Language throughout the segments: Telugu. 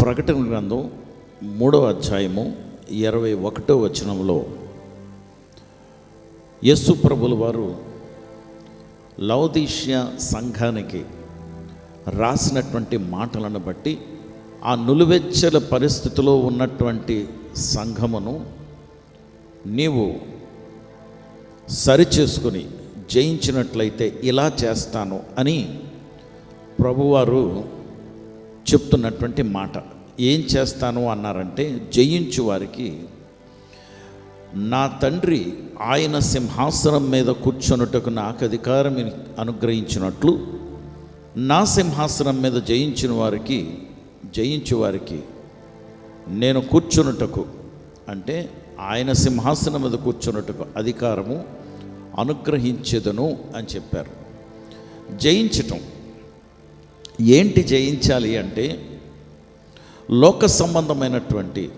ప్రకటన గ్రంథం మూడవ అధ్యాయము ఇరవై ఒకటో వచనంలో యస్సు ప్రభుల వారు లవదీష్య సంఘానికి రాసినటువంటి మాటలను బట్టి ఆ నులువెచ్చల పరిస్థితిలో ఉన్నటువంటి సంఘమును నీవు సరిచేసుకుని జయించినట్లయితే ఇలా చేస్తాను అని ప్రభువారు చెప్తున్నటువంటి మాట. ఏం చేస్తాను అన్నారంటే జయించు వారికి నా తండ్రి ఆయన సింహాసనం మీద కూర్చొనుటకు నాకు అధికారం అనుగ్రహించినట్లు నా సింహాసనం మీద జయించిన వారికి జయించు వారికి నేను కూర్చున్నటకు అంటే ఆయన సింహాసనం మీద కూర్చున్నటకు అధికారము అనుగ్రహించెదను అని చెప్పారు. జయించటం ఏంటి జయించాలి అంటే లోక సంబంధమైనటువంటి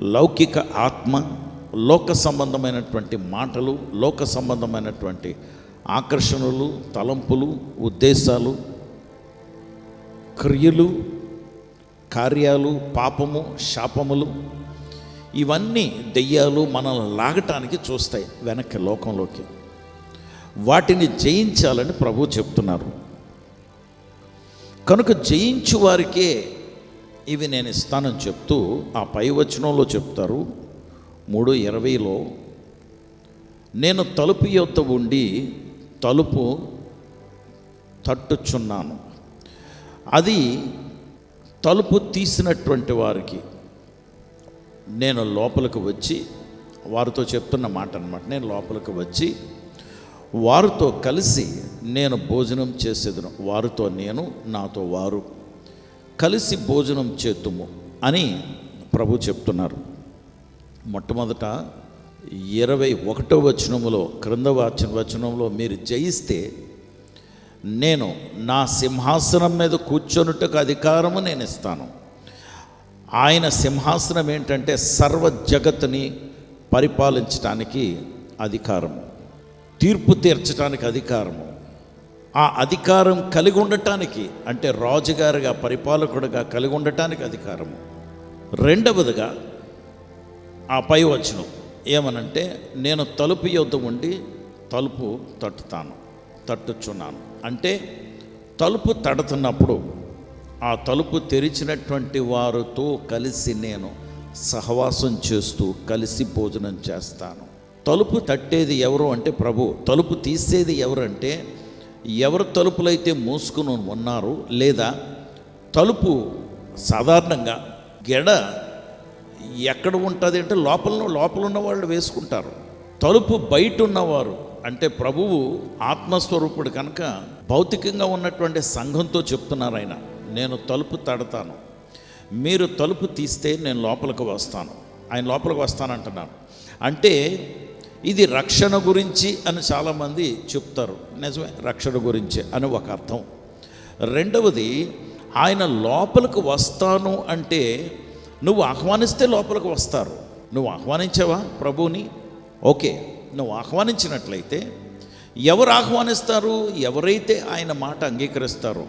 లౌకిక ఆత్మ లోక సంబంధమైనటువంటి మాటలు లోక సంబంధమైనటువంటి ఆకర్షణలు తలంపులు ఉద్దేశాలు క్రియలు కార్యాలు పాపము శాపములు ఇవన్నీ దెయ్యాలు మనల్ని లాగటానికి చూస్తాయి వెనక్కి లోకంలోకి. వాటిని జయించాలని ప్రభు చెప్తున్నారు. కనుక జయించు వారికే ఇవి నేను ఇస్తానని చెప్తూ ఆ పై వచనంలో చెప్తారు. మూడు ఇరవైలో నేను తలుపు యొద్ద ఉండి తలుపు తట్టుచున్నాను. అది తలుపు తీసినటువంటి వారికి నేను లోపలికి వచ్చి వారితో చెప్తున్న మాట అనమాట నేను లోపలికి వచ్చి వారితో కలిసి నేను భోజనం చేసేదను. వారితో నేను నాతో వారు కలిసి భోజనం చేతుము అని ప్రభు చెప్తున్నారు. మొట్టమొదట ఇరవై ఒకటో వచనములో క్రింద వాచన వచనంలో మీరు జయిస్తే నేను నా సింహాసనం మీద కూర్చొనుటకు అధికారము నేను ఇస్తాను. ఆయన సింహాసనం ఏంటంటే సర్వ జగత్తుని పరిపాలించడానికి అధికారము. తీర్పు తీర్చడానికి అధికారము. ఆ అధికారం కలిగి ఉండటానికి అంటే రాజుగారిగా పరిపాలకుడుగా కలిగి ఉండటానికి అధికారము. రెండవదిగా ఆ పై వచనం ఏమనంటే నేను తలుపు యొద్ద ఉండి తలుపు తట్టుతాను తట్టుచున్నాను. అంటే తలుపు తడుతున్నప్పుడు ఆ తలుపు తెరిచినటువంటి వారితో కలిసి నేను సహవాసం చేస్తూ కలిసి భోజనం చేస్తాను. తలుపు తట్టేది ఎవరు అంటే ప్రభు తలుపు తీసేది ఎవరంటే ఎవరు తలుపులైతే మూసుకుని ఉన్నారు లేదా తలుపు సాధారణంగా గెడ ఎక్కడ ఉంటుంది అంటే లోపల లోపల ఉన్న వాళ్ళు వేసుకుంటారు. తలుపు బయట ఉన్నవారు అంటే ప్రభువు ఆత్మస్వరూపుడు కనుక భౌతికంగా ఉన్నటువంటి సంఘంతో చెప్తున్నారు ఆయన. నేను తలుపు తడతాను. మీరు తలుపు తీస్తే నేను లోపలికి వస్తాను. ఆయన లోపలికి వస్తానంటున్నాను అంటే ఇది రక్షణ గురించి అని చాలామంది చెప్తారు. నిజమే రక్షణ గురించి అని ఒక అర్థం. రెండవది ఆయన లోపలికి వస్తాను అంటే నువ్వు ఆహ్వానిస్తే లోపలికి వస్తారు. నువ్వు ఆహ్వానించావా ప్రభువుని? ఓకే నువ్వు ఆహ్వానించినట్లయితే ఎవరు ఆహ్వానిస్తారు? ఎవరైతే ఆయన మాట అంగీకరిస్తారో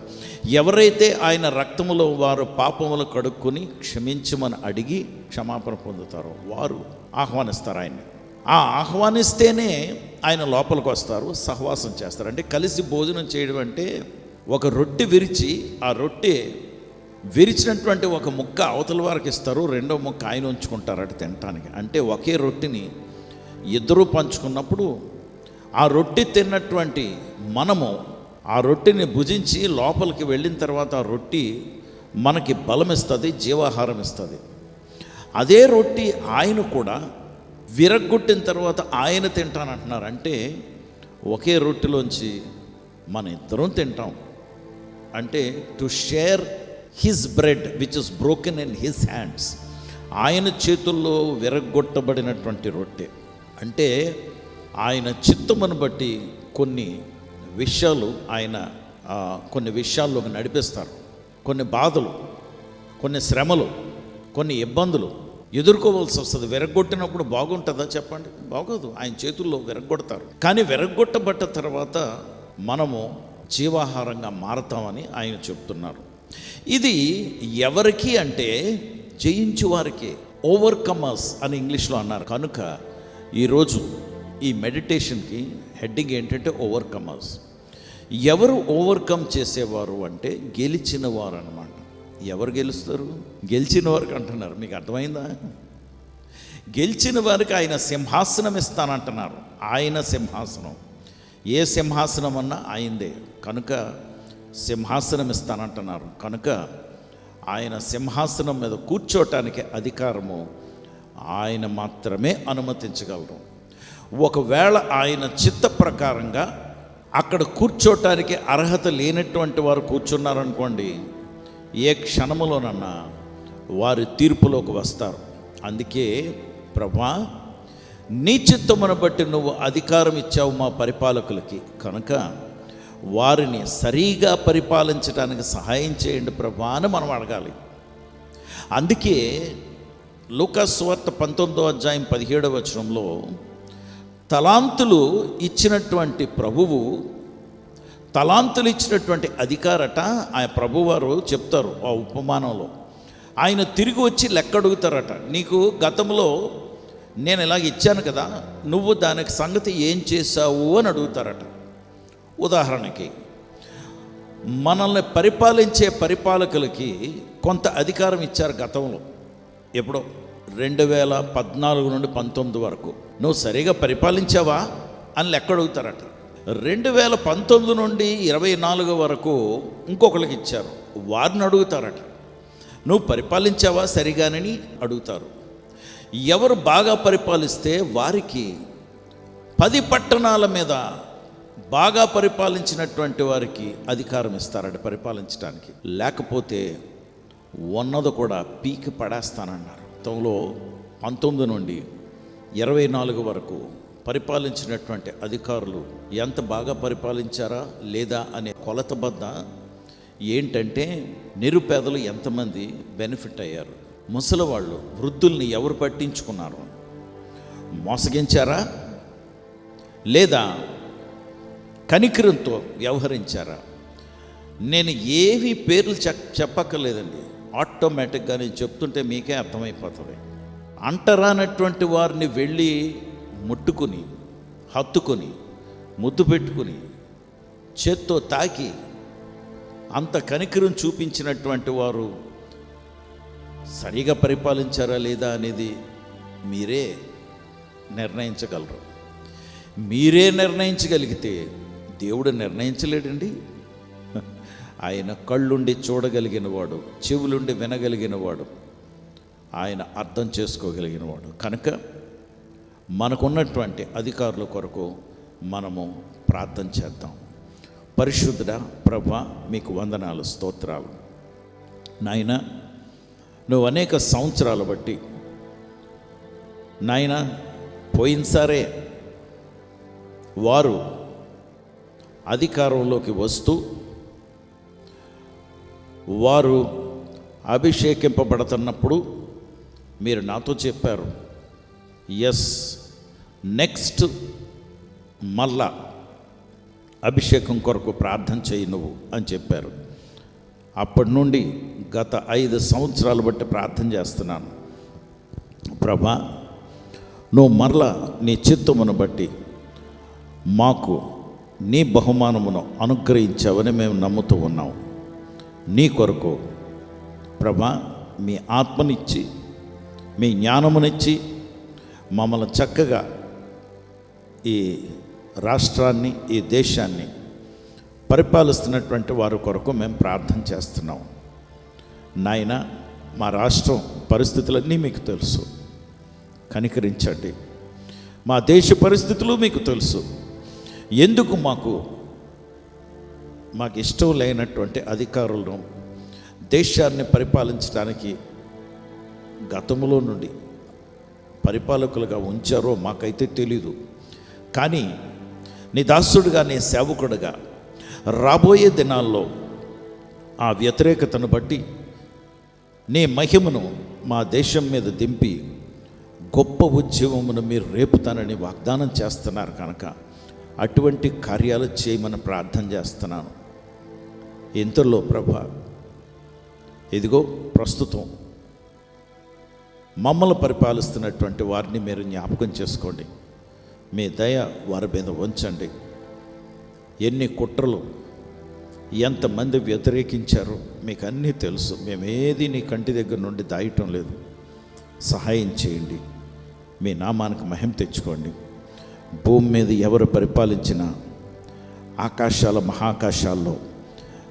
ఎవరైతే ఆయన రక్తములో వారు పాపములు కడుక్కొని క్షమించమని అడిగి క్షమాపణ పొందుతారో వారు ఆహ్వానిస్తారు ఆయన్ని. ఆ ఆహ్వానిస్తేనే ఆయన లోపలికి వస్తారు సహవాసం చేస్తారు. అంటే కలిసి భోజనం చేయడం అంటే ఒక రొట్టె విరిచి ఆ రొట్టె విరిచినటువంటి ఒక ముక్క అవతల వారికి ఇస్తారు రెండో ముక్క ఆయన ఉంచుకుంటారు అటు తినటానికి. అంటే ఒకే రొట్టెని ఇద్దరూ పంచుకున్నప్పుడు ఆ రొట్టె తిన్నటువంటి మనము ఆ రొట్టెని భుజించి లోపలికి వెళ్ళిన తర్వాత ఆ రొట్టె మనకి బలం ఇస్తుంది జీవాహారం ఇస్తుంది. అదే రొట్టె ఆయన కూడా విరగ్గొట్టిన తర్వాత ఆయన తింటానంటున్నారు. అంటే ఒకే రొట్టెలోంచి మన ఇద్దరం తింటాం. అంటే to share his bread which is broken in his hands ఆయన చేతుల్లో విరగ్గొట్టబడినటువంటి రొట్టె. అంటే ఆయన చిత్తమును బట్టి కొన్ని విషయాలు ఆయన కొన్ని విషయాల్లోకి నడిపిస్తారు. కొన్ని బాధలు కొన్ని శ్రమలు కొన్ని ఇబ్బందులు. ఎదుర్కోవాల్సి వస్తుంది. విరగొట్టినప్పుడు బాగుంటుందా చెప్పండి? బాగోదు. ఆయన చేతుల్లో విరగొడతారు కానీ విరగొట్టబట్ట తర్వాత మనము జీవాహారంగా మారతామని ఆయన చెప్తున్నారు. ఇది ఎవరికి అంటే జయించు వారికి ఓవర్కమర్స్ అని ఇంగ్లీష్లో అన్నారు. కనుక ఈరోజు ఈ మెడిటేషన్కి హెడ్డింగ్ ఏంటంటే ఓవర్కమర్స్. ఎవరు ఓవర్కమ్ చేసేవారు అంటే గెలిచిన వారు అనమాట ఎవరు గెలుస్తారు? గెలిచిన వారికి అంటున్నారు. మీకు అర్థమైందా? గెలిచిన వారికి ఆయన సింహాసనం ఇస్తానంటున్నారు. ఆయన సింహాసనం. ఏ సింహాసనం అన్నా ఆయనదే. కనుక సింహాసనం ఇస్తానంటున్నారు. కనుక ఆయన సింహాసనం మీద కూర్చోటానికి అధికారము ఆయన మాత్రమే అనుమతించగలరు. ఒకవేళ ఆయన చిత్త ప్రకారంగా అక్కడ కూర్చోటానికి అర్హత లేనటువంటి వారు కూర్చున్నారనుకోండి ఏ క్షణములోనన్నా వారి తీర్పులోకి వస్తారు. అందుకే ప్రభా నీ చిత్తమును బట్టి నువ్వు అధికారం ఇచ్చావు మా పరిపాలకులకి. కనుక వారిని సరిగా పరిపాలించడానికి సహాయం చేయండి ప్రభా అని మనం అడగాలి. అందుకే లూకాస్వార్త పంతొమ్మిదో అధ్యాయం పదిహేడవ వచనంలో తలాంతులు ఇచ్చినటువంటి ప్రభువు తలాంతులు ఇచ్చినటువంటి అధికారట ఆ ప్రభువారు చెప్తారు ఆ ఉపమానంలో. ఆయన తిరిగి వచ్చి లెక్క అడుగుతారట నీకు గతంలో నేను ఇలాగ ఇచ్చాను కదా నువ్వు దానికి సంగతి ఏం చేశావు అని అడుగుతారట. ఉదాహరణకి మనల్ని పరిపాలించే పరిపాలకులకి కొంత అధికారం ఇచ్చారు గతంలో. ఎప్పుడో? రెండు వేల పద్నాలుగు నుండి పంతొమ్మిది వరకు. నువ్వు సరిగా పరిపాలించావా అని లెక్క అడుగుతారట రెండు వేల పంతొమ్మిది నుండి ఇరవై నాలుగు వరకు ఇంకొకరికి ఇచ్చారు. వారిని అడుగుతారట. నువ్వు పరిపాలించావా సరిగానని? అడుగుతారు. ఎవరు బాగా పరిపాలిస్తే వారికి పది పట్టణాల మీద బాగా పరిపాలించినటువంటి వారికి అధికారం ఇస్తారట పరిపాలించడానికి లేకపోతే ఉన్నది కూడా పీకి పడేస్తానన్నారు. గతంలో పంతొమ్మిది నుండి ఇరవై నాలుగు వరకు పరిపాలించినటువంటి అధికారులు ఎంత బాగా పరిపాలించారా లేదా అనే కొలత బద్ద ఏంటంటే నిరుపేదలు ఎంతమంది బెనిఫిట్ అయ్యారు? ముసలివాళ్ళు వృద్ధుల్ని ఎవరు పట్టించుకున్నారు? మోసగించారా? లేదా కనికరంతో వ్యవహరించారా? నేను ఏవి పేర్లు చెప్ చెప్పక్కర్లేదండి. ఆటోమేటిక్గా నేను చెప్తుంటే మీకే అర్థమైపోతుంది. అంటరానటువంటి వారిని వెళ్ళి ముట్టుకుని హత్తుకొని ముద్దు పెట్టుకుని చేత్తో తాకి అంత కనికరం చూపించినటువంటి వారు సరిగా పరిపాలించారా లేదా అనేది మీరే నిర్ణయించగలరు. మీరే నిర్ణయించగలిగితే దేవుడు నిర్ణయించలేడండి. ఆయన కళ్ళుండి చూడగలిగిన వాడు చెవులుండి వినగలిగిన వాడు ఆయన అర్థం చేసుకోగలిగిన వాడు కనుక మనకున్నటువంటి అధికారుల కొరకు మనము ప్రార్థన చేద్దాం. పరిశుద్ధుడ ప్రభ మీకు వందనాలు స్తోత్రాలు. నాయన నువ్వు అనేక సంవత్సరాలు బట్టి నాయన పోయినసారే వారు అధికారంలోకి వస్తూ వారు అభిషేకింపబడుతున్నప్పుడు మీరు నాతో చెప్పారు ఎస్ నెక్స్ట్ మళ్ళా అభిషేకం కొరకు ప్రార్థన చేయి నువ్వు అని చెప్పారు. అప్పటి నుండి గత ఐదు సంవత్సరాలు బట్టి ప్రార్థన చేస్తున్నాను. ప్రభా నువ్వు మరలా నీ చిత్తమును బట్టి మాకు నీ బహుమానమును అనుగ్రహించావని మేము నమ్ముతూ ఉన్నాం. నీ కొరకు ప్రభా మీ ఆత్మనిచ్చి మీ జ్ఞానమునిచ్చి మమ్మల్ని చక్కగా ఈ రాష్ట్రాన్ని ఈ దేశాన్ని పరిపాలిస్తున్నటువంటి వారి కొరకు మేము ప్రార్థన చేస్తున్నాం. నాయన మా రాష్ట్రం పరిస్థితులన్నీ మీకు తెలుసు. కనికరించండి. మా దేశ పరిస్థితులు మీకు తెలుసు. ఎందుకు మాకు మాకు ఇష్టం లేనటువంటి అధికారులను దేశాన్ని పరిపాలించడానికి గతంలో నుండి పరిపాలకులుగా ఉంచారో మాకైతే తెలీదు. కానీ నీ దాసుడుగా నీ సేవకుడుగా రాబోయే దినాల్లో ఆ వ్యతిరేకతను బట్టి నీ మహిమను మా దేశం మీద దింపి గొప్ప ఉద్యమమును మీరు రేపుతానని వాగ్దానం చేస్తున్నారు కనుక అటువంటి కార్యాలు చేయమని ప్రార్థన చేస్తున్నాను. ఇంతలో ప్రభ ఇదిగో ప్రస్తుతం మమ్మల్ని పరిపాలిస్తున్నటువంటి వారిని మీరు జ్ఞాపకం చేసుకోండి. మీ దయ వారి మీద ఉంచండి. ఎన్ని కుట్రలు ఎంతమంది వ్యతిరేకించారో మీకు అన్నీ తెలుసు. మేమేది నీ కంటి దగ్గర నుండి దాయటం లేదు. సహాయం చేయండి. మీ నామానికి మహిమ తెచ్చుకోండి. భూమి మీద ఎవరు పరిపాలించినా ఆకాశాల మహాకాశాల్లో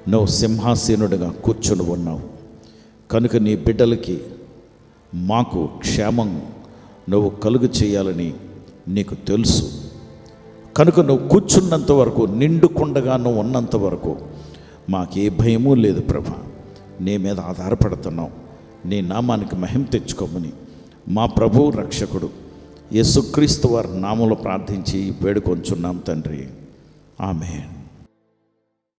నువ్వు సింహాసీనుడిగా కూర్చొని ఉన్నావు. కనుక నీ బిడ్డలకి మాకు క్షేమం నువ్వు కలుగు చేయాలని నీకు తెలుసు. కనుక నువ్వు కూర్చున్నంత వరకు నిండుకుండగా నువ్వు ఉన్నంత వరకు మాకే భయమూ లేదు ప్రభా. నీ మీద ఆధారపడుతున్నావు. నీ నామానికి మహిమ తెచ్చుకోమని మా ప్రభు రక్షకుడు యేసుక్రీస్తు వారి నామంలో ప్రార్థించి వేడుకొంచున్నాం తండ్రి. ఆమెన్.